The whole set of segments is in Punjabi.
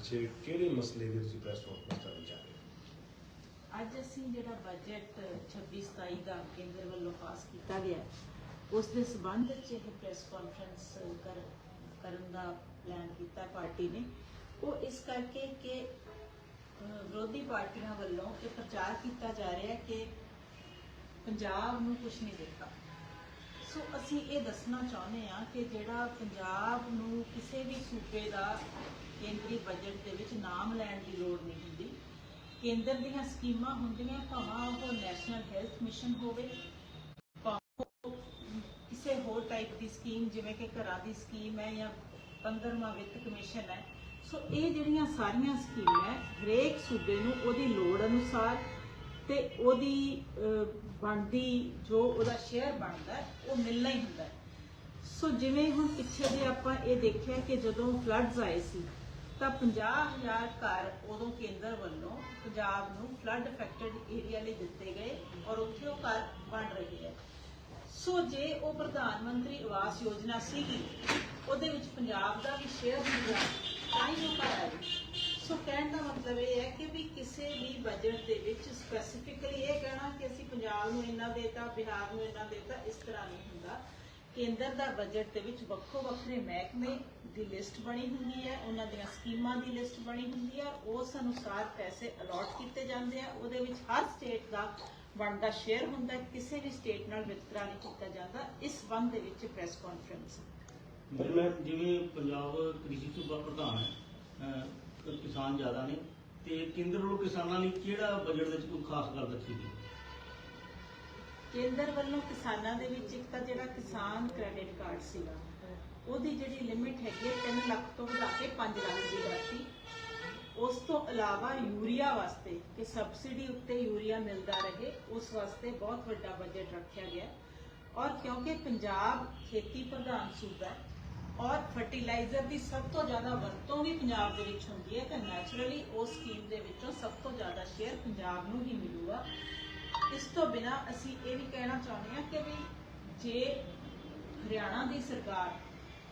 ਵਿੱਚ ਕਿਹੜੇ ਮਸਲੇ ਦੇ ਤੁਸੀਂ ਪ੍ਰੈਸ ਕਾਨਫਰੰਸ ਕਰਨ ਜਾ ਰਹੇ ਹੋ? ਅੱਜ ਅਸੀਂ ਜਿਹੜਾ ਬਜਟ 26-27 ਦਾ ਕੇਂਦਰ ਵੱਲੋਂ ਪਾਸ ਕੀਤਾ ਗਿਆ ਉਸ ਦੇ ਸਬੰਧ ਵਿੱਚ ਇਹ ਪ੍ਰੈਸ ਕਾਨਫਰੰਸ ਕਰਨ ਦਾ ਪਲਾਨ ਕੀਤਾ ਪਾਰਟੀ ਨੇ। ਉਹ ਇਸ ਕਰਕੇ ਕਿ ਵਿਰੋਧੀ ਪਾਰਟੀਆਂ ਵੱਲੋਂ ਇਹ ਪ੍ਰਚਾਰ ਕੀਤਾ ਜਾ ਰਿਹਾ ਕਿ ਪੰਜਾਬ ਨੂੰ ਕੁਝ ਨਹੀਂ ਦਿੱਤਾ। ਸੋ ਅਸੀਂ ਇਹ ਦੱਸਣਾ ਚਾਹੁੰਦੇ ਆ ਕਿ ਜਿਹੜਾ ਪੰਜਾਬ ਨੂੰ ਕਿਸੇ ਵੀ ਸੂਬੇ ਦਾ ਕੇਂਦਰੀ ਬਜਟ ਦੇ ਵਿੱਚ ਨਾਮ ਲੈਣ ਦੀ ਲੋੜ ਨਹੀਂ ਹੁੰਦੀ। ਕੇਂਦਰ ਦੀਆਂ ਸਕੀਮਾਂ ਹੁੰਦੀਆਂ ਭਾਵੇਂ ਉਹ ਨੈਸ਼ਨਲ ਹੈਲਥ ਮਿਸ਼ਨ ਹੋਵੇ ਭਾਵੇਂ ਕਿਸੇ ਹੋਰ ਟਾਈਪ ਦੀ ਸਕੀਮ ਜਿਵੇਂ ਕਿ ਘਰਾਂ ਦੀ ਸਕੀਮ ਹੈ ਜਾਂ 15ਵਾਂ ਵਿੱਤ ਕਮਿਸ਼ਨ ਹੈ। ਸੋ ਇਹ ਜਿਹੜੀਆਂ ਸਾਰੀਆਂ ਸਕੀਮਾਂ ਹੈ ਹਰੇਕ ਸੂਬੇ ਨੂੰ ਉਹਦੀ ਲੋੜ ਅਨੁਸਾਰ ਤੇ ਉਹਦੀ ਬਣਦੀ ਜੋ ਉਹਦਾ ਸ਼ੇਅਰ ਬਣਦਾ ਹੈ, ਉਹ ਮਿਲਣਾ ਹੀ ਹੁੰਦਾ। ਸੋ ਜਿਵੇਂ ਹੁਣ ਪਿੱਛੇ ਜੇ ਆਪਾਂ ਇਹ ਦੇਖਿਆ ਕਿ ਜਦੋਂ ਫਲੱਡਸ ਆਏ ਸੀ ਤਾਂ 50000 ਘਰ ਉਦੋਂ ਕੇਂਦਰ ਵੱਲੋਂ ਪੰਜਾਬ ਨੂੰ ਫਲੱਡ ਅਫੈਕਟਡ ਏਰੀਆ ਲਈ ਦਿੱਤੇ ਗਏ ਔਰ ਉੱਥੇ ਉਹ ਘਰ ਬਣ ਰਹੇ ਹੈ। ਸੋ ਜੇ ਉਹ ਪ੍ਰਧਾਨ ਮੰਤਰੀ ਆਵਾਸ ਯੋਜਨਾ ਸੀਗੀ, ਉਹਦੇ ਵਿੱਚ ਪੰਜਾਬ ਦਾ ਵੀ ਸ਼ੇਅਰ ਹੁੰਦਾ ਤਾਂ ਹੀ ਉਹ ਘਰ ਆਏ। ਸੋ ਕਹਿਣ ਦਾ ਮਤਲਬ ਇਹ ਹੈ ਕਿ ਵੀ ਕਿਸੇ ਵੀ ਬਜਟ ਦੇ ਵਿੱਚ ਸਪੈਸੀਫਿਕਲੀ ਇਹ ਕਹਿਣਾ ਕਿ ਅਸੀਂ ਪੰਜਾਬ ਨੂੰ ਇੰਨਾ ਦੇਤਾ, ਬਿਹਾਰ ਨੂੰ ਇੰਨਾ ਦੇਤਾ, ਇਸ ਤਰ੍ਹਾਂ ਨਹੀਂ ਹੁੰਦਾ। ਕੇਂਦਰ ਦਾ ਬਜਟ ਦੇ ਵਿੱਚ ਵੱਖੋ ਵੱਖਰੇ ਮਹਿਕਮੇ ਦੀ ਲਿਸਟ ਬਣੀ ਹੁੰਦੀ ਹੈ, ਉਹਨਾਂ ਦੀਆਂ ਸਕੀਮਾਂ ਦੀ ਲਿਸਟ ਬਣੀ ਹੁੰਦੀ ਹੈ ਉਸ ਅਨੁਸਾਰ ਪੈਸੇ ਅਲਾਟ ਕੀਤੇ ਜਾਂਦੇ ਆ, ਉਹਦੇ ਵਿੱਚ ਹਰ ਸਟੇਟ ਦਾ ਬਣਦਾ ਸ਼ੇਅਰ ਹੁੰਦਾ ਕਿਸੇ ਵੀ ਸਟੇਟ ਨਾਲ ਵਿਤਕਰਾ ਨਹੀਂ ਕੀਤਾ ਜਾਂਦਾ, ਇਸ ਸੰਬੰਧ ਦੇ ਵਿੱਚ ਪ੍ਰੈਸ ਕਾਨਫਰੰਸ ਮੈਂ ਜਿਵੇਂ ਪੰਜਾਬ ਕ੍ਰਿਸ਼ੀ ਸੂਬਾ ਪ੍ਰਧਾਨ ਹੈ ਕਿਸਾਨ ਜ਼ਿਆਦਾ ਨੇ, ਤੇ ਕੇਂਦਰ ਵੱਲੋਂ ਕਿਸਾਨਾਂ ਲਈ ਕਿਹੜਾ ਬਜਟ ਵਿੱਚ ਕੋਈ ਖਾਸ ਗੱਲ ਰੱਖੀ ਗਈ? ਕੇਂਦਰ ਵੱਲੋਂ ਕਿਸਾਨਾਂ ਦੇ ਵਿੱਚ ਇੱਕ ਤਾਂ ਜਿਹੜਾ ਕਿਸਾਨ ਕ੍ਰੈਡਿਟ ਕਾਰਡ ਸੀਗਾ, ਉਹਦੀ ਜਿਹੜੀ ਲਿਮਿਟ ਹੈਗੀ ਹੈ 3 ਲੱਖ ਤੋਂ ਵਧਾ ਕੇ 5 ਲੱਖ ਦੀ ਕਰਤੀ ਉਸ ਤੋਂ ਇਲਾਵਾ ਯੂਰੀਆ ਵਾਸਤੇ ਕਿ ਸਬਸਿਡੀ ਉੱਤੇ ਯੂਰੀਆ ਮਿਲਦਾ ਰਹੇ, ਉਸ ਵਾਸਤੇ ਬਹੁਤ ਵੱਡਾ ਬਜਟ ਰੱਖਿਆ ਗਿਆ। ਔਰ ਕਿਉਂਕਿ ਪੰਜਾਬ ਖੇਤੀ ਪ੍ਰਧਾਨ ਸੂਬਾ ਹੈ, ਔਰ ਫਰਟੀਲਾਈਜ਼ਰ ਦੀ ਸਭ ਤੋਂ ਜ਼ਿਆਦਾ ਵਰਤੋਂ ਵੀ ਪੰਜਾਬ ਦੇ ਵਿੱਚ ਹੁੰਦੀ ਹੈ, ਤਾਂ ਨੈਚੁਰਲੀ ਉਸ ਸਕੀਮ ਦੇ ਵਿੱਚੋਂ ਸਭ ਤੋਂ ਜ਼ਿਆਦਾ ਸ਼ੇਅਰ ਪੰਜਾਬ ਨੂੰ ਹੀ ਮਿਲੂਗਾ। ਇਸ ਤੋਂ ਬਿਨਾ ਅਸੀਂ ਇਹ ਵੀ ਕਹਿਣਾ ਚਾਹੁੰਦੇ ਹਾਂ ਕਿ ਵੀ ਜੇ ਹਰਿਆਣਾ ਦੀ ਸਰਕਾਰ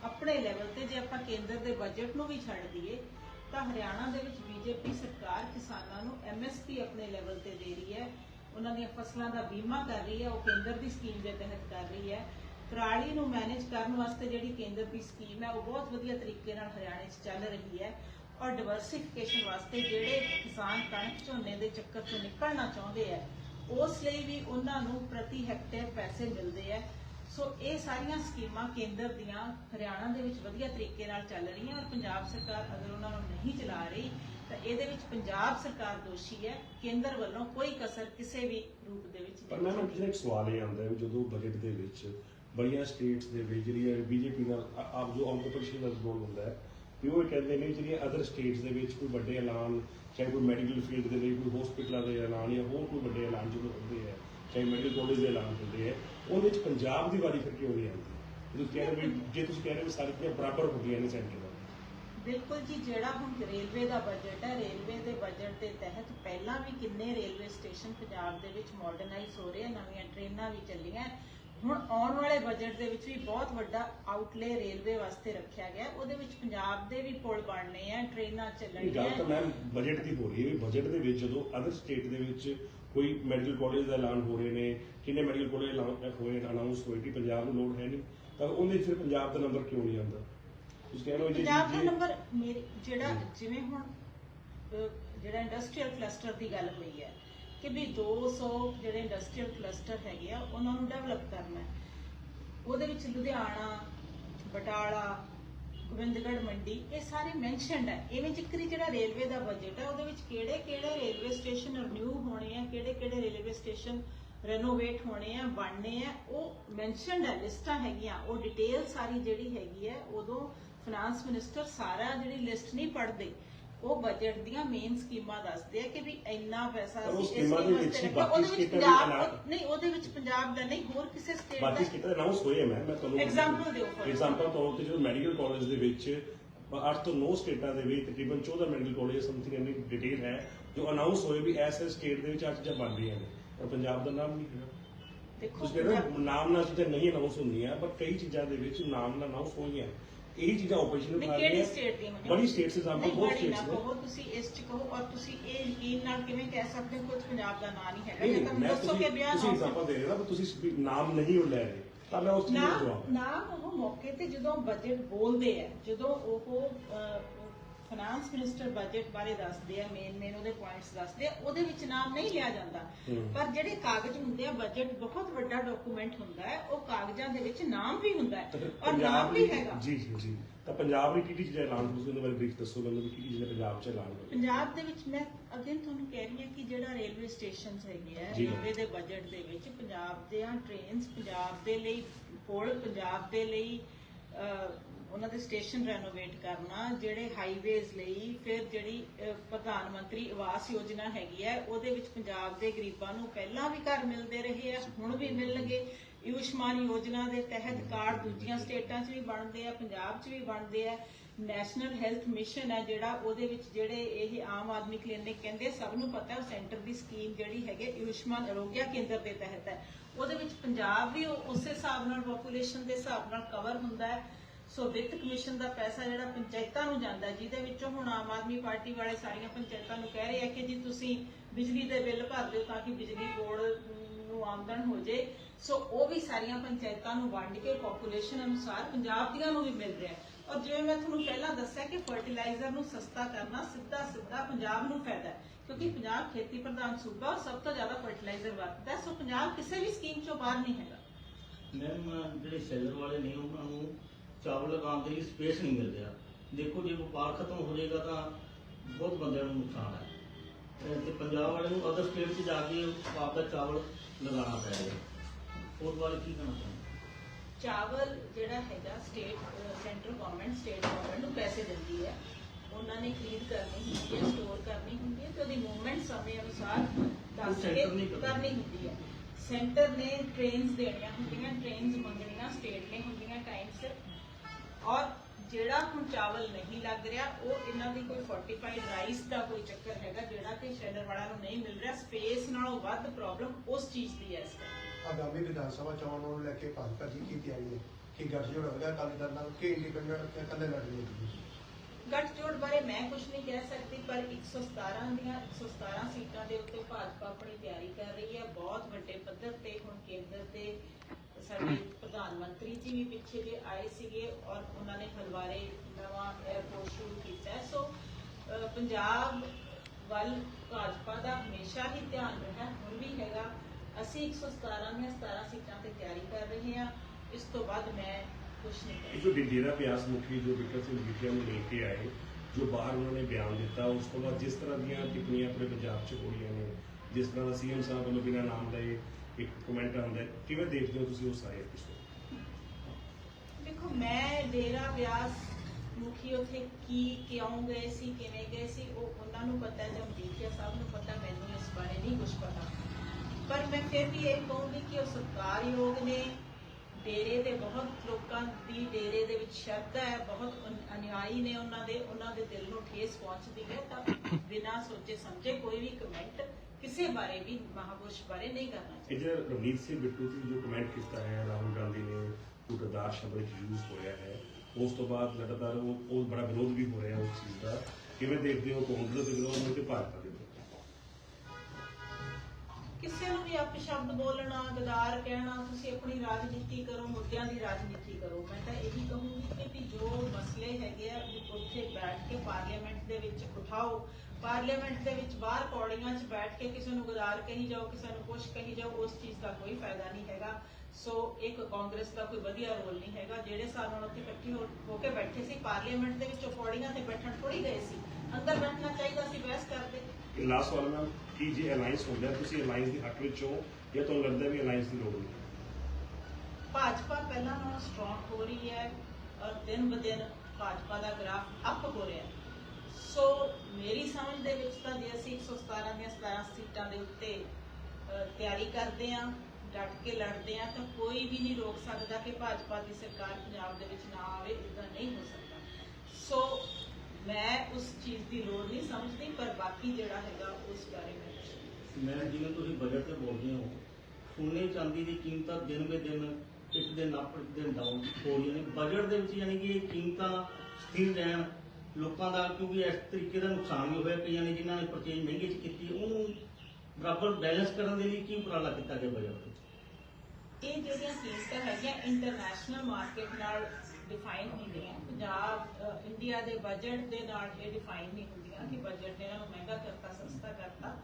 ਆਪਣੇ ਲੈਵਲ ਤੇ ਜੇ ਆਪਾਂ ਕੇਂਦਰ ਦੇ ਬਜਟ ਨੂੰ ਵੀ ਛੱਡ ਦਈਏ, ਤਾਂ ਹਰਿਆਣਾ ਦੇ ਵਿੱਚ ਬੀਜੇਪੀ ਸਰਕਾਰ ਕਿਸਾਨਾਂ ਨੂੰ ਐਮਐਸਪੀ ਆਪਣੇ ਲੈਵਲ ਤੇ ਦੇ ਰਹੀ ਹੈ। ਉਹਨਾਂ ਦੀਆਂ ਫਸਲਾਂ ਦਾ ਬੀਮਾ ਕਰ ਰਹੀ ਹੈ, ਉਹ ਕੇਂਦਰ ਦੀ ਸਕੀਮ ਦੇ ਤਹਿਤ ਕਰ ਰਹੀ ਹੈ। ਪਰਾਲੀ ਨੂੰ ਮੈਨੇਜ ਕਰਨ ਵਾਸਤੇ ਜਿਹੜੀ ਕੇਂਦਰ ਦੀ ਸਕੀਮ ਹੈ, ਉਹ ਬਹੁਤ ਵਧੀਆ ਤਰੀਕੇ ਨਾਲ ਹਰਿਆਣੇ 'ਚ ਚੱਲ ਰਹੀ ਹੈ। ਔਰ ਡਿਵਰਸਿਫਿਕੇਸ਼ਨ ਵਾਸਤੇ ਜਿਹੜੇ ਕਿਸਾਨ ਕਣਕ ਝੋਨੇ ਦੇ ਚੱਕਰ ਤੋਂ ਨਿਕਲਣਾ ਚਾਹੁੰਦੇ ਆ ਉਸ ਲਈ ਵੀ ਉਹਨਾਂ ਨੂੰ ਪ੍ਰਤੀ ਹੈਕਟੇਅਰ ਪੈਸੇ ਮਿਲਦੇ ਆ। ਸੋ ਇਹ ਸਾਰੀਆਂ ਸਕੀਮਾਂ ਕੇਂਦਰ ਦੀਆਂ ਹਰਿਆਣਾ ਦੇ ਵਿੱਚ ਵਧੀਆ ਤਰੀਕੇ ਨਾਲ ਚੱਲ ਰਹੀਆਂ ਔਰ ਪੰਜਾਬ ਸਰਕਾਰ ਅਗਰ ਉਹਨਾਂ ਨੂੰ ਨਹੀਂ ਚਲਾ ਰਹੀ ਤਾਂ ਇਹਦੇ ਵਿੱਚ ਪੰਜਾਬ ਸਰਕਾਰ ਦੋਸ਼ੀ ਹੈ। ਕੇਂਦਰ ਵੱਲੋਂ ਕੋਈ ਕਸਰ ਕਿਸੇ ਵੀ ਰੂਪ ਦੇ ਵਿੱਚ ਪਰ ਮੈਨੂੰ ਕਿਸੇ ਇੱਕ ਸਵਾਲ ਇਹ ਆਉਂਦਾ ਹੈ ਜਦੋਂ ਬਜਟ ਦੇ ਵਿੱਚ ਬੜੀਆਂ ਸਟੇਟਸ ਦੇ ਵਿੱਚ ਜਿਹੜੀ ਬੀਜੇਪੀ ਨਾਲ ਆਪ ਜੋ ਆਪੋਜੀਸ਼ਨ ਦਾ ਰੋਲ ਹੁੰਦਾ ਹੈ ਵੀ ਉਹ ਕਹਿੰਦੇ ਨੇ ਜਿਹੜੀਆਂ ਅਦਰ ਸਟੇਟਸ ਦੇ ਵਿੱਚ ਕੋਈ ਵੱਡੇ ਐਲਾਨ ਚਾਹੇ ਕੋਈ ਮੈਡੀਕਲ ਫੀਲਡ ਦੇ ਲਈ ਕੋਈ ਹਸਪੀਟਲਾਂ ਦੇ ਐਲਾਨ ਜਾਂ ਹੋਰ ਕੋਈ ਵੱਡੇ ਐਲਾਨ ਜਦੋਂ ਹੁੰਦੇ ਆ, ਚਾਹੇ ਮੈਡੀਕਲ ਕਾਲਜ ਦੇ ਐਲਾਨ ਹੁੰਦੇ ਆ, ਉਹਦੇ ਵਿੱਚ ਪੰਜਾਬ ਦੀ ਵਾਰੀ ਫਿਰ ਕਿਉਂ ਨਹੀਂ ਆਉਂਦੀ ਤੁਸੀਂ ਕਹਿ ਰਹੇ ਵੀ, ਜੇ ਤੁਸੀਂ ਕਹਿ ਰਹੇ ਵੀ ਸਾਰੀਆਂ ਬਰਾਬਰ ਹੁੰਦੀਆਂ ਨੇ ਸੈਂਟਰ ਨਾਲ ਬਿਲਕੁਲ ਜੀ, ਜਿਹੜਾ ਹੁਣ ਰੇਲਵੇ ਦਾ ਬਜਟ ਹੈ ਰੇਲਵੇ ਦੇ ਬਜਟ ਦੇ ਤਹਿਤ ਪਹਿਲਾਂ ਵੀ ਕਿੰਨੇ ਰੇਲਵੇ ਸਟੇਸ਼ਨ ਪੰਜਾਬ ਦੇ ਵਿੱਚ ਮਾਡਰਨਾਈਜ਼ ਹੋ ਰਹੇ ਆ, ਨਵੀਆਂ ਟ੍ਰੇਨਾਂ ਵੀ ਚੱਲੀਆਂ। ਹੁਣ ਆਉਣ ਵਾਲੇ ਬਜਟ ਦੇ ਵਿੱਚ ਵੀ ਬਹੁਤ ਵੱਡਾ ਆਊਟਲੇ ਰੇਲਵੇ ਵਾਸਤੇ ਰੱਖਿਆ ਗਿਆ। ਉਹਦੇ ਵਿੱਚ ਪੰਜਾਬ ਦੇ ਵੀ ਪੁਲ ਬਣਨੇ ਆ ਟ੍ਰੇਨਾਂ ਇਹ ਗੱਲ ਚੱਲਣਗੀਆਂ ਤਾਂ ਮੈਮ ਬਜਟ ਦੀ ਹੋ ਰਹੀ ਹੈ ਵੀ ਬਜਟ ਦੇ ਵਿੱਚ ਜਦੋਂ ਅਦਰ ਸਟੇਟ ਦੇ ਵਿੱਚ ਕੋਈ ਮੈਡੀਕਲ ਕਾਲਜ ਦਾ ਐਲਾਨ ਹੋ ਰਹੇ ਨੇ ਕਿੰਨੇ ਮੈਡੀਕਲ ਕਾਲਜ ਹੋਏ ਅਨਾਉਂਸ ਹੋਏ ਕਿ ਪੰਜਾਬ ਨੂੰ ਲੋੜ ਹੈ ਨਹੀਂ ਤਾਂ ਉਹਦੇ ਫਿਰ ਪੰਜਾਬ ਦਾ ਨੰਬਰ ਕਿਉਂ ਨਹੀਂ ਆਉਂਦਾ? ਤੁਸੀਂ ਕਹਿ ਜੀ ਪੰਜਾਬ ਦਾ ਨੰਬਰ ਮੇਰੇ ਜਿਹੜਾ ਜਿਵੇਂ ਹੁਣ ਜਿਹੜਾ ਇੰਡਸਟਰੀਅਲ ਕਲਸਟਰ ਦੀ ਗੱਲ ਹੋਈ ਹੈ ਕਿ ਵੀ 200 ਜਿਹੜੇ ਇੰਡਸਟਰੀਅਲ ਕਲਸਟਰ ਹੈਗੇ ਆ, ਉਹਨਾਂ ਨੂੰ ਡਿਵੈਲਪ ਕਰਨਾ ਹੈ। ਉਹਦੇ ਵਿੱਚ ਲੁਧਿਆਣਾ, ਬਟਾਲਾ, ਗੋਬਿੰਦਗੜ੍ਹ ਮੰਡੀ, ਇਹ ਸਾਰੇ ਮੈਂਸ਼ਨਡ ਹੈ। ਇਵੇਂ ਜ਼ਿਕਰੀ ਜਿਹੜਾ ਰੇਲਵੇ ਦਾ ਬਜਟ ਹੈ, ਉਹਦੇ ਵਿੱਚ ਕਿਹੜੇ ਕਿਹੜੇ ਰੇਲਵੇ ਸਟੇਸ਼ਨ ਰਿਨਿਊ ਹੋਣੇ ਆ, ਕਿਹੜੇ ਕਿਹੜੇ ਰੇਲਵੇ ਸਟੇਸ਼ਨ ਰੈਨੋਵੇਟ ਹੋਣੇ ਆ, ਬਣਨੇ ਆ, ਉਹ ਮੈਂਸ਼ਨਡ ਹੈ, ਲਿਸਟਾਂ ਹੈਗੀਆਂ। ਉਹ ਡਿਟੇਲ ਸਾਰੀ ਜਿਹੜੀ ਹੈਗੀ ਹੈ, ਉਦੋਂ ਫਾਈਨਾਂਸ ਮਿਨਿਸਟਰ ਸਾਰਾ ਜਿਹੜੀ ਲਿਸਟ ਨਹੀਂ ਪੜਦੇ ਉਹ ਬਜਟ ਦੀਆਂ ਮੇਨ ਸਕੀਮਾਂ ਦੱਸਦੇ ਆ ਕਿ ਵੀ ਇੰਨਾ ਪੈਸਾ ਪਰ ਉਹ ਅਸੀਂ ਇਸ ਸਕੀਮਾਂ ਦੇ ਵਿੱਚ ਹੀ ਰੱਖਿਆ ਬਾਕੀ ਉਹਦੇ ਵਿੱਚ ਸਟੇਟਾਂ ਦੇ ਪੰਜਾਬ ਹਾਲਾਤ- ਨਹੀਂ ਉਹਦੇ ਵਿੱਚ ਪੰਜਾਬ ਦਾ ਨਹੀਂ ਹੋਰ ਕਿਸੇ ਸਟੇਟ ਬਾਕੀ ਦਾ। ਸਟੇਟਾਂ ਅਨਾਉਂਸ ਹੋਏ ਆ ਮੈਂ ਮੈਂ ਤੁਹਾਨੂੰ Example ਦਿਓ for ਐਗਜ਼ਾਮਪਲ ਤੌਰ ਤੇ ਜਦੋਂ ਮੈਡੀਕਲ ਕਾਲਜ ਦੇ ਵਿੱਚ 8 ਤੋਂ 9 ਸਟੇਟਾਂ ਦੇ ਵਿੱਚ ਤਕਰੀਬਨ 14 ਮੈਡੀਕਲ ਕਾਲਜ ਸਮਥਿੰਗ ਇੰਨੀ ਡਿਟੇਲ ਹੈ ਜੋ ਅਨਾਉਂਸ ਹੋਏ ਵੀ ਐਸ ਐਸ ਸਟੇਟ ਦੇ ਵਿੱਚ ਅੱਜ ਚੀਜ਼ਾਂ ਬਣ ਰਹੀਆਂ ਨੇ। ਪਰ ਪੰਜਾਬ ਦਾ ਨਾਮ ਨਹੀਂ ਹੈਗਾ। ਦੇਖੋ ਤੁਸੀਂ ਕਹਿੰਦੇ ਨਾਮ ਨਾਲ ਚੀਜ਼ਾਂ ਨਹੀਂ ਅਨਾਉਂਸ ਹੁੰਦੀਆਂ ਪਰ ਕਈ ਚੀਜ਼ਾਂ ਦੇ ਵਿੱਚ ਨਾਮ ਨਾਲ ਅਨਾਉਂਸ ਹੋਈਆਂ। ਇਹੀ ਚੀਜ਼ਾਂ ਆਪੋਜੀਸ਼ਨ ਨੂੰ ਨਹੀਂ ਕਿਹੜੀ ਰਹੀਆਂ ਸਟੇਟ ਦੀ ਬੜੀ ਨਹੀਂ, ਬਹੁਤ ਬੜੀ ਨਾ states ਨੇ। ਕਹੋ ਤੁਸੀਂ ਇਸ ਚ ਕਹੋ ਔਰ ਤੁਸੀਂ ਇਹ ਯਕੀਨ ਨਾਲ ਕਿਵੇਂ ਕਹਿ ਸਕਦੇ ਹੋ ਕੁਝ ਪੰਜਾਬ ਦਾ ਨਾਂ ਨਹੀਂ ਹੈਗਾ। ਨਹੀਂ ਜੇ ਨਹੀਂ, ਤੁਹਾਨੂੰ ਮੈਂ ਦੱਸੋ ਤੁਸੀਂ ਕਿ ਬਿਆਨ ਤੁਸੀਂ ਐਗਜ਼ਾਮਪਲ ਦੇ ਰਹੇ ਹੋ ਨਾ ਤੁਸੀਂ ਨਾਮ ਨਹੀਂ ਉਹ ਲੈ ਰਹੇ ਤਾਂ ਮੈਂ ਉਸ ਚੀਜ਼ ਨੂੰ ਨਾ ਜਵਾਬ ਨਾ ਉਹ ਮੌਕੇ ਤੇ ਜਦੋਂ ਬਜਟ ਬੋਲਦੇ ਆ ਜਦੋਂ ਉਹ ਫਾਈਨਾਂਸ ਮਿਨਿਸਟਰ ਬਜਟ ਬਾਰੇ ਦੱਸਦੇ ਆ ਮੇਨ ਮੇਨ ਉਹਦੇ ਪੁਆਇੰਟਸ ਦੱਸਦੇ ਆ ਉਹਦੇ ਵਿੱਚ ਨਾਮ ਨਹੀਂ ਲਿਆ ਜਾਂਦਾ। ਪਰ ਜਿਹੜੇ ਕਾਗਜ਼ ਹੁੰਦੇ ਆ ਬਜਟ ਬਹੁਤ ਵੱਡਾ ਡਾਕੂਮੈਂਟ ਹੁੰਦਾ ਹੈ ਉਹ ਕਾਗਜ਼ਾਂ ਦੇ ਵਿੱਚ ਨਾਮ ਵੀ ਹੁੰਦਾ ਹੈ ਔਰ ਨਾਮ ਵੀ ਹੈਗਾ। ਜੀ ਜੀ ਜੀ। ਤਾਂ ਪੰਜਾਬ ਦੀ ਕਿਹੜੀ ਚੀਜ਼ਾਂ ਐਲਾਨ ਤੁਸੀਂ ਉਹਦੇ ਬਾਰੇ ਬਰੀਫ ਦੱਸੋ ਮੈਨੂੰ ਵੀ ਕਿਹੜੀ ਚੀਜ਼ਾਂ ਪੰਜਾਬ 'ਚ ਐਲਾਨ ਹੋਈ ਪੰਜਾਬ ਦੇ ਵਿੱਚ ਮੈਂ ਅਗੇਨ ਤੁਹਾਨੂੰ ਕਹਿ ਰਹੀ ਹਾਂ ਕਿ ਜਿਹੜਾ ਰੇਲਵੇ ਸਟੇਸ਼ਨਸ ਹੈਗੇ ਆ ਜੀ। ਰੇਲਵੇ ਦੇ ਬਜਟ ਦੇ ਵਿੱਚ ਪੰਜਾਬ ਦੇ ਆ ਟ੍ਰੇਨਸ ਪੰਜਾਬ ਦੇ ਲਈ ਪੁਲ ਪੰਜਾਬ ਦੇ ਲਈ ਅਹ, ਉਹਨਾਂ ਦੇ ਸਟੇਸ਼ਨ ਰੈਨੋਵੇਟ ਕਰਨਾ, ਜਿਹੜੇ ਹਾਈਵੇਜ਼ ਲਈ, ਫਿਰ ਜਿਹੜੀ ਪ੍ਰਧਾਨ ਮੰਤਰੀ ਆਵਾਸ ਯੋਜਨਾ ਹੈਗੀ ਹੈ, ਉਹਦੇ ਵਿੱਚ ਪੰਜਾਬ ਦੇ ਗਰੀਬਾਂ ਨੂੰ ਪਹਿਲਾਂ ਵੀ ਘਰ ਮਿਲਦੇ ਰਹੇ ਆ, ਹੁਣ ਵੀ ਮਿਲਣਗੇ। ਆਯੁਸ਼ਮਾਨ ਯੋਜਨਾ ਦੇ ਤਹਿਤ ਕਾਰਡ ਦੂਜੀਆਂ ਸਟੇਟਾਂ 'ਚ ਵੀ ਬਣਦੇ ਆ, ਪੰਜਾਬ 'ਚ ਵੀ ਬਣਦੇ ਆ। ਨੈਸ਼ਨਲ ਹੈਲਥ ਮਿਸ਼ਨ ਹੈ ਜਿਹੜਾ, ਉਹਦੇ ਵਿੱਚ ਜਿਹੜੇ ਇਹ ਆਮ ਆਦਮੀ ਕਲੀਨਿਕ ਕਹਿੰਦੇ, ਸਭ ਨੂੰ ਪਤਾ ਹੈ ਸੈਂਟਰ ਦੀ ਸਕੀਮ ਜਿਹੜੀ ਹੈਗੇ ਆਯੁਸ਼ਮਾਨ ਅਰੋਗਿਆ ਕੇਂਦਰ ਦੇ ਤਹਿਤ ਹੈ। ਉਹਦੇ ਵਿੱਚ ਪੰਜਾਬ ਵੀ ਉਹ ਉਸੇ ਹਿਸਾਬ ਨਾਲ ਪੋਪੂਲੇਸ਼ਨ ਦੇ ਹਿਸਾਬ ਨਾਲ ਕਵਰ ਹੁੰਦਾ ਹੈ। ਸੋ ਵਿੱਤ ਕਮਿਸ਼ਨ ਦਾ ਪੈਸਾ ਜਿਹੜਾ ਪੰਚਾਇਤਾਂ ਨੂੰ ਜਾਂਦਾ ਜਿਹਦੇ ਵਿੱਚੋਂ ਹੁਣ ਆਮ ਆਦਮੀ ਪਾਰਟੀ ਵਾਲੇ ਸਾਰੀਆਂ ਪੰਚਾਇਤਾਂ ਨੂੰ ਕਹਿ ਰਹੇ ਆ ਕਿ ਜੀ ਤੁਸੀਂ ਬਿਜਲੀ ਦੇ ਬਿੱਲ ਭਰ ਦਿਓ ਤਾਂ ਕਿ ਬਿਜਲੀ ਬੋਰਡ ਨੂੰ ਆਮਦਨ ਹੋ ਜੇ। ਸੋ ਉਹ ਵੀ ਸਾਰੀਆਂ ਪੰਚਾਇਤਾਂ ਨੂੰ ਵੰਡ ਕੇ ਪੋਪੂਲੇਸ਼ਨ ਅਨੁਸਾਰ ਪੰਜਾਬ ਦੀਆਂ ਨੂੰ ਵੀ ਮਿਲ ਰਿਹਾ ਔਰ ਜਿਵੇਂ ਮੈਂ ਤੁਹਾਨੂੰ ਪਹਿਲਾਂ ਦੱਸਿਆ ਕਿ ਫਰਟੀਲਾਈਜ਼ਰ ਨੂੰ ਸਸਤਾ ਕਰਨਾ ਸਿੱਧਾ ਸਿੱਧਾ ਪੰਜਾਬ ਨੂੰ ਫਾਇਦਾ ਹੈ, ਕਿਉਂਕਿ ਪੰਜਾਬ ਖੇਤੀ ਪ੍ਰਧਾਨ ਸੂਬਾ ਔਰ ਸਭ ਤੋਂ ਜ਼ਿਆਦਾ ਫਰਟੀਲਾਈਜ਼ਰ ਵਰਤਦਾ ਸੋ ਪੰਜਾਬ ਕਿਸੇ ਵੀ ਸਕੀਮ ਚੋਂ ਬਾਹਰ ਨਹੀਂ ਹੈਗਾ। ਮੈਮ ਜਿਹੜੇ ਸ਼ੈਲਰ ਵਾਲੇ ਨੇ ਉਹਨਾਂ ਨੂੰ ਚਾਵਲ ਲਗਾਉਣ ਦੇ ਲਈ ਸਪੇਸ ਨਹੀਂ ਮਿਲ ਰਿਹਾ। ਦੇਖੋ ਜੇ ਵਪਾਰ ਖਤਮ ਹੋ ਜਾਏਗਾ ਤਾਂ ਬਹੁਤ ਬੰਦਿਆਂ ਨੂੰ ਨੁਕਸਾਨ ਹੈ। ਤੇ ਪੰਜਾਬ ਵਾਲੇ ਨੂੰ ਅਦਰ ਸਟੇਟ 'ਚ ਜਾ ਕੇ ਆਪ ਦਾ ਚਾਵਲ ਲਗਾਉਣਾ ਪਏਗਾ ਉਸ ਬਾਰੇ ਕੀ ਕਹਿਣਾ ਚਾਹੁੰਦੇ ਚਾਵਲ ਜਿਹੜਾ ਹੈਗਾ state central government state government ਨੂੰ ਪੈਸੇ ਦਿੰਦੀ ਹੈ। ਉਹਨਾਂ ਨੇ ਖਰੀਦ ਕਰਨੀ ਹੁੰਦੀ ਹੈ ਸਟੋਰ ਕਰਨੀ ਹੁੰਦੀ ਹੈ ਤੇ ਉਹਦੀ ਮੂਵਮੈਂਟ ਸਮੇਂ ਅਨੁਸਾਰ ਦੱਸ ਕੇ। ਕਰਨੀ। ਹੁੰਦੀ ਹੈ। ਸੈਂਟਰ ਨੇ ਟ੍ਰੇਨਸ ਦੇਣੀਆਂ ਹੁੰਦੀਆਂ ਟ੍ਰੇਨਸ ਮੰਗਣੀਆਂ ਸਟੇਟ ਨੇ ਹੁੰਦੀਆਂ ਟਾਈਮ ਸਿਰ ਔਰ ਜਿਹੜਾ ਹੁਣ ਚਾਵਲ ਨਹੀਂ ਲੱਗ ਰਿਹਾ ਉਹ ਇਹਨਾਂ ਦੀ ਕੋਈ ਫੋਰਟੀਫਾਈਡ ਰਾਈਸ ਦਾ ਕੋਈ ਚੱਕਰ ਹੈਗਾ ਜਿਹੜਾ ਕਿ ਸ਼ੈਲਰ ਵਾਲਿਆਂ ਨੂੰ ਨਹੀਂ ਮਿਲ ਰਿਹਾ ਸਪੇਸ ਨਾਲੋਂ ਵੱਧ ਪ੍ਰੋਬਲਮ ਉਸ ਚੀਜ਼ ਦੀ ਹੈ ਇਸ time। ਆਗਾਮੀ ਵਿਧਾਨ ਸਭਾ ਚੋਣਾਂ ਨੂੰ ਲੈ ਕੇ ਭਾਜਪਾ ਦੀ ਕੀ ਤਿਆਰੀ ਹੈ ਕਿ ਗੱਠਜੋੜ ਹੋਵੇਗਾ ਅਕਾਲੀ ਦਲ ਨਾਲ ਕਿ ਇੰਡੀਪੈਂਡੈਂਟ ਇਕੱਲੇ ਲੜਨੀ ਹੈ ਗੱਠਜੋੜ ਬਾਰੇ ਮੈਂ ਕੁਝ ਨਹੀਂ ਕਹਿ ਸਕਦੀ ਪਰ 117 ਦੀਆਂ 117 ਸੀਟਾਂ ਦੇ ਉੱਤੇ ਭਾਜਪਾ ਆਪਣੀ ਤਿਆਰੀ ਕਰ ਰਹੀ ਹੈ ਬਹੁਤ ਵੱਡੇ ਪੱਧਰ ਤੇ ਹੁਣ ਕੇਂਦਰ ਦੇ ਸਾਡੇ ਪ੍ਰਧਾਨ ਮੰਤਰੀ ਜੀ ਵੀ ਪਿੱਛੇ ਜੇ ਆਏ ਸੀਗੇ ਔਰ ਉਹਨਾਂ ਨੇ ਹਲਵਾਰੇ ਨਵਾਂ 에ਅਰਪੋਰਟ ਸ਼ੁਰੂ ਕੀਤਾ ਹੈ। ਸੋ ਅਹ, ਪੰਜਾਬ ਵੱਲ ਭਾਜਪਾ ਦਾ ਹਮੇਸ਼ਾ ਹੀ ਧਿਆਨ ਰਿਹਾ ਹੁਣ ਵੀ ਹੈਗਾ। ਅਸੀਂ 117 ਦੀਆਂ 17 ਸੀਟਾਂ ਤੇ ਤਿਆਰੀ ਕਰ ਰਹੇ ਹਾਂ। ਇਸ ਤੋਂ ਬਾਅਦ ਮੈਂ ਕੁਝ ਨਹੀਂ ਕਹਿ ਇਹ ਜੋ ਡੇਰਾ ਬਿਆਸ ਮੁਖੀ ਜੋ ਵਿਕਰ ਸਿੰਘ ਵਿਜਿਆ ਨੂੰ ਲੈ ਕੇ ਆਏ ਜੋ ਬਾਹਰ ਉਹਨਾਂ ਨੇ ਬਿਆਨ ਦਿੱਤਾ ਉਸ ਤੋਂ ਬਾਅਦ ਜਿਸ ਤਰ੍ਹਾਂ ਦੀਆਂ ਟਿੱਪਣੀਆਂ ਆਪਣੇ ਪੰਜਾਬ 'ਚ ਹੋ ਰਹੀਆਂ ਨੇ ਜਿਸ ਤਰ੍ਹਾਂ ਦਾ ਸੀਐਮ ਸਾਹਿਬ ਵੱਲੋਂ ਬਿਨਾਂ ਨਾਮ ਲਏ ਇੱਕ ਕਮੈਂਟ ਆਉਂਦਾ ਹੈ, ਕਿਵੇਂ ਦੇਖਦੇ ਹੋ ਤੁਸੀਂ ਉਹ ਸਾਰੇ ਐਪੀਸੋਡ ਦੇਖੋ, ਮੈਂ ਡੇਰਾ ਵਿਆਸ ਮੁਖੀ ਉੱਥੇ ਕੀ, ਕਿਉਂ ਗਏ ਸੀ, ਕਿਵੇਂ ਗਏ ਸੀ, ਉਹ ਉਹਨਾਂ ਨੂੰ ਪਤਾ ਹੈ, ਜਮਦੀਪਿਆ ਸਾਹਿਬ ਨੂੰ ਪਤਾ, ਮੈਨੂੰ ਇਸ ਬਾਰੇ ਨਹੀਂ ਕੁਝ ਪਤਾ। ਪਰ ਮੈਂ ਫਿਰ ਵੀ ਇਹ ਕਹੂੰਗੀ ਕਿ ਉਹ ਸਤਿਕਾਰਯੋਗ ਨੇ, ਡੇਰੇ ਦੇ ਬਹੁਤ ਲੋਕਾਂ ਦੀ ਡੇਰੇ ਵਿੱਚ ਸ਼ਰਧਾ ਹੈ, ਬਹੁਤ ਅਨ- ਅਨੁਯਾਈ ਨੇ ਉਹਨਾਂ ਦੇ ਉਹਨਾਂ ਦੇ ਦਿਲ ਨੂੰ ਠੇਸ ਪਹੁੰਚਦੀ ਹੈ, ਤਾਂ ਬਿਨਾਂ ਸੋਚੇ ਸਮਝੇ ਕੋਈ ਵੀ ਕਮੈਂਟ ਕਿਸੇ ਬਾਰੇ ਵੀ ਮਹਾਪੁਰਸ਼ ਬਾਰੇ ਨਹੀਂ ਕਰਨਾ ਚਾਹੀਦਾ। ਇਹ ਜਿਹੜਾ ਰਵਨੀਤ ਸਿੰਘ ਬਿੱਟੂ ਸੀ ਜੋ ਕਮੈਂਟ ਕੀਤਾ ਹੈ, ਰਾਹੁਲ ਗਾਂਧੀ ਨੇ ਕੁਟਦਾਰ ਸ਼ਬਦ ਯੂਜ਼ ਹੋਇਆ ਹੈ, ਉਸ ਤੋਂ ਬਾਅਦ ਲਗਾਤਾਰ ਉਹ ਉਹ ਬੜਾ ਵਿਰੋਧ ਵੀ ਹੋ ਰਿਹਾ ਉਸ ਚੀਜ਼ ਦਾ। ਕਿਵੇਂ ਦੇਖਦੇ ਹੋ ਕਾਂਗਰਸ ਦੇ ਵਿਰੋਧ ਨੂੰ ਤੇ ਭਾਜਪਾ ਦੇ ਵਿਰੋਧ ਕਿਸੇ ਨੂੰ ਵੀ ਅਪਸ਼ਬਦ ਬੋਲਣਾ, ਗਦਾਰ ਕਹਿਣਾ, ਤੁਸੀਂ ਆਪਣੀ ਰਾਜਨੀਤੀ ਕਰੋ, ਮੁੱਦਿਆਂ ਦੀ ਰਾਜਨੀਤੀ ਕਰੋ। ਮੈਂ ਤਾਂ ਇਹੀ ਕਹੂੰਗੀ ਕਿ ਜੋ ਮਸਲੇ ਹੈਗੇ ਆ ਉੱਥੇ ਬੈਠ ਕੇ ਪਾਰਲੀਮੈਂਟ ਦੇ ਵਿੱਚ ਉਠਾਓ ਪਾਰਲੀਮੈਂਟ ਦੇ ਵਿੱਚ ਬਾਹਰ ਪੌੜੀਆਂ 'ਚ ਬੈਠ ਕੇ ਕਿਸੇ ਨੂੰ ਗਦਾਰ ਕਹੀ ਜਾਓ, ਕਿਸੇ ਨੂੰ ਕੁਛ ਕਹੀ ਜਾਓ, ਉਸ ਚੀਜ਼ ਦਾ ਕੋਈ ਫਾਇਦਾ ਨਹੀਂ ਹੈਗਾ। ਸੋ ਇੱਕ ਕਾਂਗਰਸ ਦਾ ਕੋਈ ਵਧੀਆ ਰੋਲ ਨਹੀਂ ਹੈਗਾ। ਜਿਹੜੇ ਹਿਸਾਬ ਨਾਲ ਉੱਥੇ ਇਕੱਠੇ ਹੋ ਕੇ ਬੈਠੇ ਸੀ, ਪਾਰਲੀਮੈਂਟ ਦੇ ਵਿੱਚ ਪੌੜੀਆਂ ਤੇ ਬੈਠਣ ਥੋੜੀ ਗਏ ਸੀ। ਅੰਦਰ ਬੈਠਣਾ ਚਾਹੀਦਾ ਸੀ, ਬਹਿਸ ਕਰਦੇ। ਇਹ ਲਾਸਟ ਵਾਲਾ ਮੈਮ ਕੀ ਜੇ ਅਲਾਈਅੰਸ ਹੁੰਦਾ ਤੁਸੀਂ ਅਲਾਈਅੰਸ ਦੀ ਹੱਕ ਵਿੱਚ ਹੋ, ਜਾਂ ਤੁਹਾਨੂੰ ਲੱਗਦਾ ਵੀ ਅਲਾਈਅੰਸ ਦੀ ਲੋੜ ਨਹੀਂ ਭਾਜਪਾ ਪਹਿਲਾਂ ਨਾਲੋਂ ਸਟਰੋਂਗ ਹੋ ਰਹੀ ਹੈ, ਔਰ ਦਿਨ ਬ ਦਿਨ ਭਾਜਪਾ ਦਾ ਗ੍ਰਾਫ ਅਪ ਹੋ ਰਿਹਾ ਹੈ। ਸੋ ਮੇਰੀ ਸਮਝ ਦੇ ਵਿੱਚ ਤਾਂ ਜੇ ਅਸੀਂ 117 ਦੀਆਂ 17 ਸੀਟਾਂ ਦੇ ਉੱਤੇ ਤਿਆਰੀ ਕਰਦੇ ਹਾਂ, ਡਟ ਕੇ ਲੜਦੇ ਹਾਂ, ਤਾਂ ਕੋਈ ਵੀ ਨਹੀਂ ਰੋਕ ਸਕਦਾ ਕਿ ਭਾਜਪਾ ਦੀ ਸਰਕਾਰ ਪੰਜਾਬ ਦੇ ਵਿੱਚ ਨਾ ਆਵੇ ਇਦਾਂ ਨਹੀਂ ਹੋ ਸਕਦਾ। ਸੋ ਮੈਂ ਉਸ ਚੀਜ਼ ਦੀ ਲੋੜ ਨਹੀਂ ਸਮਝਦੀ ਪਰ ਬਾਕੀ ਜਿਹੜਾ ਹੈਗਾ ਉਸ ਬਾਰੇ ਮੈਂ ਮੈਂ ਜਿਵੇਂ ਤੁਸੀਂ ਬਜਟ ਤੇ ਬੋਲਦੇ ਹੋ ਸੋਨੇ ਚਾਂਦੀ ਦੀ ਕੀਮਤਾਂ ਦਿਨ ਬੇ ਦਿਨ ਇੱਕ ਦਿਨ ਅਪ ਇੱਕ ਦਿਨ ਡਾਊਨ ਹੋ ਰਹੀਆਂ ਨੇ। ਬਜਟ ਦੇ ਵਿੱਚ ਯਾਨੀ ਕਿ ਇਹ ਕੀਮਤਾਂ ਸਥਿਰ ਰਹਿਣ ਲੋਕਾਂ ਦਾ ਕਿਉਂਕਿ ਇਸ ਤਰੀਕੇ ਦਾ ਨੁਕਸਾਨ ਵੀ ਹੋਇਆ ਕਈਆਂ ਨੇ ਜਿਨ੍ਹਾਂ ਨੇ ਪਰਚੇਜ ਮਹਿੰਗੇ ਚ ਕੀਤੀ ਉਹਨੂੰ ਬਰਾਬਰ ਬੈਲੈਂਸ ਕਰਨ ਦੇ ਲਈ ਕੀ ਉਪਰਾਲਾ ਕੀਤਾ ਗਿਆ ਬਜਟ ਵਿੱਚ ਇਹ ਜਿਹੜੀਆਂ ਕੀਮਤਾਂ ਹੈਗੀਆਂ ਇੰਟਰਨੈਸ਼ਨਲ ਮਾਰਕੀਟ ਨਾਲ ਡਿਫਾਈਨ ਹੁੰਦੀਆਂ ਪੰਜਾਬ ਇੰਡੀਆ ਦੇ ਬਜਟ ਦੇ ਨਾਲ ਇਹ ਡਿਫਾਈਨ ਨਹੀਂ ਹੁੰਦੀਆਂ ਕਿ ਬਜਟ ਨੇ ਇਹਨਾਂ ਨੂੰ ਮਹਿੰਗਾ ਕਰਤਾ, ਸਸਤਾ ਕਰਤਾ।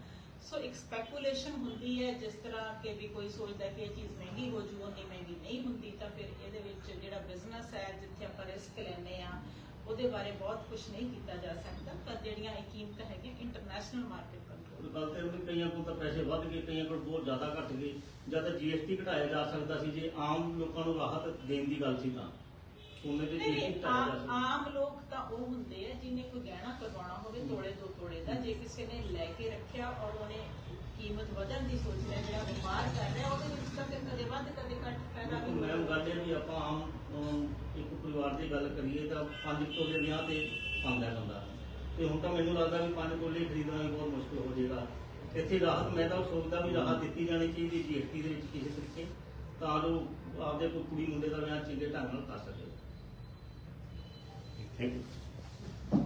ਸੋ ਇੱਕ ਸਪੈਕੂਲੇਸ਼ਨ ਹੁੰਦੀ ਹੈ, ਜਿਸ ਤਰ੍ਹਾਂ ਕਿ ਵੀ ਕੋਈ ਸੋਚਦਾ ਕਿ ਇਹ ਚੀਜ਼ ਮਹਿੰਗੀ ਹੋ ਜੂ ਉਨੀ ਮਹਿੰਗੀ ਨਹੀਂ ਹੁੰਦੀ, ਤਾਂ ਫਿਰ ਇਹਦੇ ਵਿੱਚ ਜਿਹੜਾ ਬਿਜ਼ਨਸ ਹੈ, ਜਿੱਥੇ ਆਪਾਂ ਰਿਸਕ ਲੈਂਦੇ ਆ ਉਹਦੇ ਬਾਰੇ ਬਹੁਤ ਕੁਝ ਨਹੀਂ ਕੀਤਾ ਜਾ ਸਕਦਾ, ਪਰ ਜਿਹੜੀਆਂ ਇਹ ਕੀਮਤਾਂ ਹੈਗੀਆਂ ਇੰਟਰਨੈਸ਼ਨਲ ਮਾਰਕੀਟ ਕੰਟਰੋਲ ਗੱਲ ਤੇ ਉਹਨੇ ਕਈਆਂ ਕੋਲ ਤਾਂ ਪੈਸੇ ਵੱਧ ਗਏ, ਕਈਆਂ ਕੋਲ ਬਹੁਤ ਜ਼ਿਆਦਾ ਘਟ ਗਏ, ਜਾਂ ਤਾਂ ਜੀਐਸਟੀ ਘਟਾਇਆ ਜਾ ਸਕਦਾ ਸੀ, ਜੇ ਆਮ ਲੋਕਾਂ ਨੂੰ ਰਾਹਤ ਦੇਣ ਦੀ ਗੱਲ ਸੀ ਤਾਂ। ਉਹਨੇ ਤੇ ਨਹੀਂ ਨਹੀਂ, ਆਮ ਆਮ ਲੋਕ ਤਾਂ ਉਹ ਹੁੰਦੇ ਆ ਜਿਹਨੇ ਕੋਈ ਗਹਿਣਾ ਕਰਵਾਉਣਾ ਹੋਵੇ ਤੋੜੇ ਦੋ ਤੋੜੇ ਦਾ ਜੇ ਕਿਸੇ ਨੇ ਲੈ ਕੇ ਰੱਖਿਆ ਔਰ ਉਹਨੇ ਕੀਮਤ ਵਧਣ ਦੀ ਸੋਚ ਲਿਆ ਜਿਹੜਾ ਵਪਾਰ ਕਰ ਰਿਹਾ ਉਹਦੇ ਵਿੱਚ ਤਾਂ ਫਿਰ ਕਦੇ ਵੱਧ ਕਦੇ ਘੱਟ ਫਾਇਦਾ ਵੀ ਮੈਮ ਹੋਊਗਾ। ਗੱਲ ਇਹ ਵੀ ਆਪਾਂ ਆਮ ਅਮ, ਇੱਕ ਪਰਿਵਾਰ ਦੀ ਗੱਲ ਕਰੀਏ ਤਾਂ ਪੰਜ ਤੋਲੇ ਵਿਆਹ ਤੇ ਪਾਉਂਦਾ ਬੰਦਾ। ਤੇ ਹੁਣ ਤਾਂ ਮੈਨੂੰ ਲੱਗਦਾ ਵੀ ਪੰਜ ਤੋਲੇ ਖਰੀਦਣਾ ਵੀ ਬਹੁਤ ਮੁਸ਼ਕਲ ਹੋ ਜਾਏਗਾ। ਇੱਥੇ ਰਾਹਤ ਮੈਂ ਤਾਂ ਸੋਚਦਾ ਵੀ ਰਾਹਤ ਦਿੱਤੀ ਜਾਣੀ ਚਾਹੀਦੀ ਜੀਐਸਟੀ ਦੇ ਵਿੱਚ ਕਿਸੇ ਤਰੀਕੇ। ਤਾਂ ਜੋ ਆਪਦੇ ਕੋਈ ਕੁੜੀ ਮੁੰਡੇ ਦਾ ਵਿਆਹ ਚੰਗੇ ਢੰਗ ਨਾਲ ਕਰ ਸਕੇ। Thank you.